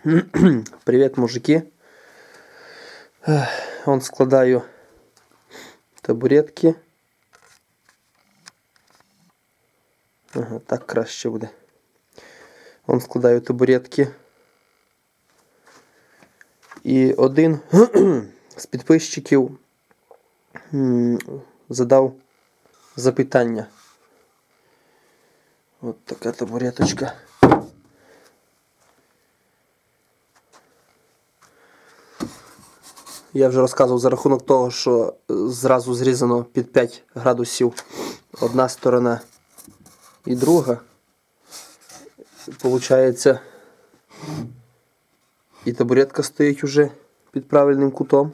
Привіт, мужики. Ех, Вон складаю табуретки. Ага, так краще буде. Вон складаю табуретки. І один з підписчиків м, задав запитання. От така табуреточка. Я вже розказував за рахунок того, що е, зразу зрізано під 5 градусів одна сторона і друга. Получається, і табуретка стоїть уже під правильним кутом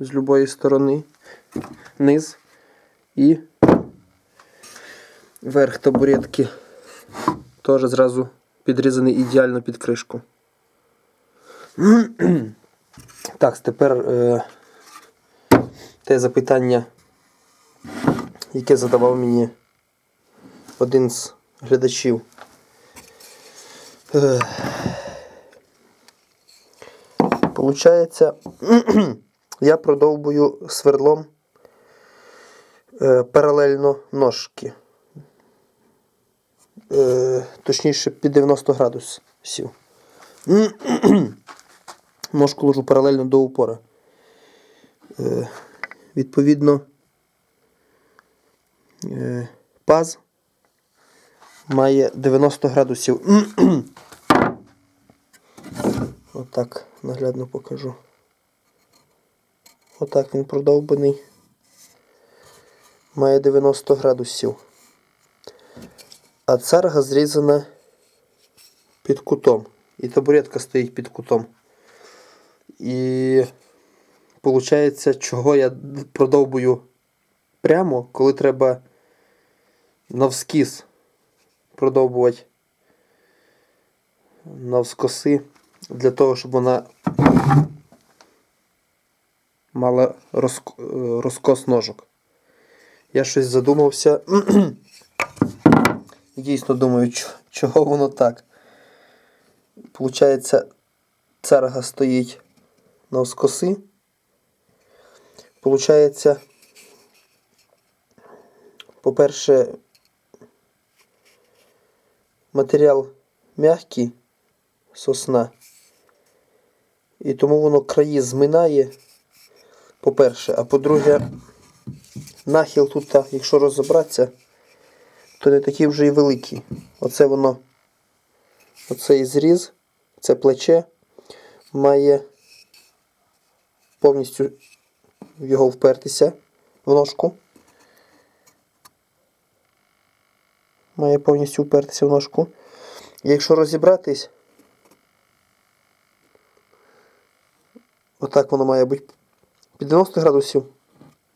з любої сторони, низ і верх табуретки теж зразу підрізаний ідеально під кришку. Так, тепер е, те запитання, яке задавав мені один з глядачів. Е, Получається, я продовбую свердлом е, паралельно ножки. Е, точніше, під 90 градусів. Ножку ложу паралельно до упора. Е, відповідно, е, паз має 90 градусів. Отак наглядно покажу. Отак він продовбаний. Має 90 градусів. А царга зрізана під кутом. І табуретка стоїть під кутом. І виходить, чого я продовбую прямо, коли треба навскіз продовбувати навскоси для того, щоб вона мала розк... розкос ножок. Я щось задумався. Дійсно думаю, чого воно так. Получається, церга стоїть навскоси. Получається, по-перше, матеріал м'який, сосна. І тому воно краї зминає, по-перше, а по-друге, нахил тут, якщо розібратися, то не такий вже і великий. Оце воно, оцей зріз, це плече має повністю його впертися в ножку. Має повністю впертися в ножку. Якщо розібратись, отак воно має бути під 90 градусів,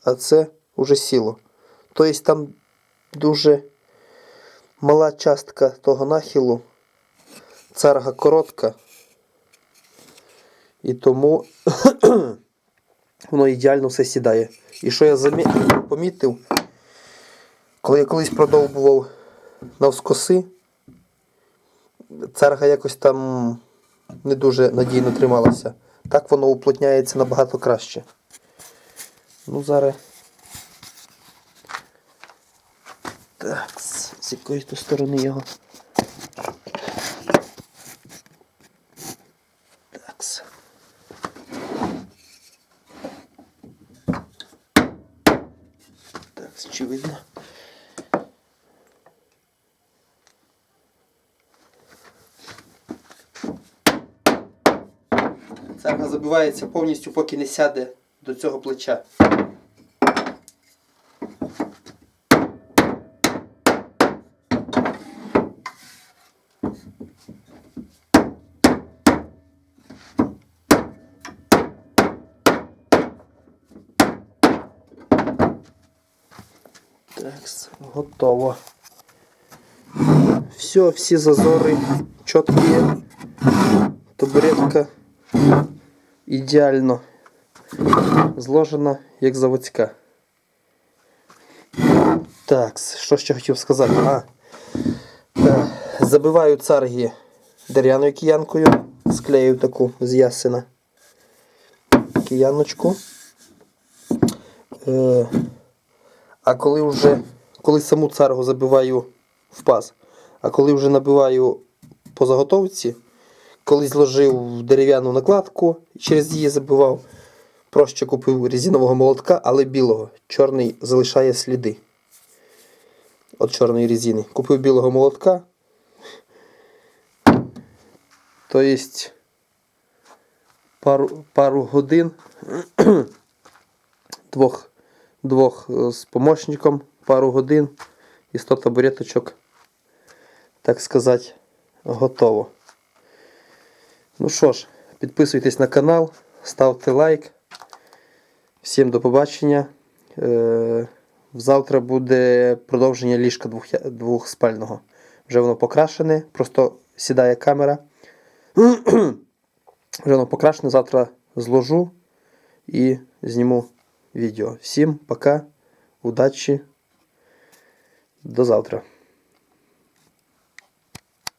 а це вже сіло. Тобто там дуже мала частка того нахилу, царга коротка. І тому воно ідеально все сідає. І що я замі- помітив, коли я колись продовбував навскоси, царга якось там не дуже надійно трималася. Так воно уплотняється набагато краще. Ну, зараз. Так, з з якої то сторони його. Так, чи? Церква забивається повністю, поки не сяде до цього плеча. Так, готово. Все, всі зазори чіткі. Табуретка ідеально зложена, як заводська. Так, що ще хотів сказати? А, е, забиваю царги дерев'яною киянкою. Склею таку з ясена кияночку. Е, а коли вже коли саму царгу забиваю в паз, а коли вже набиваю по заготовці, коли зложив дерев'яну накладку, через її забивав, проще купив резинового молотка, але білого. Чорний залишає сліди. От чорної резини. Купив білого молотка. Тобто пару, пару годин двох, двох е, з помощником, пару годин і 100 табуреточок, так сказати, готово. Ну що ж, підписуйтесь на канал, ставте лайк. Всім до побачення. Е, Завтра буде продовження ліжка двох, двохспального. Вже воно покрашене, просто сідає камера. Вже воно покрашене, завтра зложу і зніму відео. Всім пока, удачі, до завтра.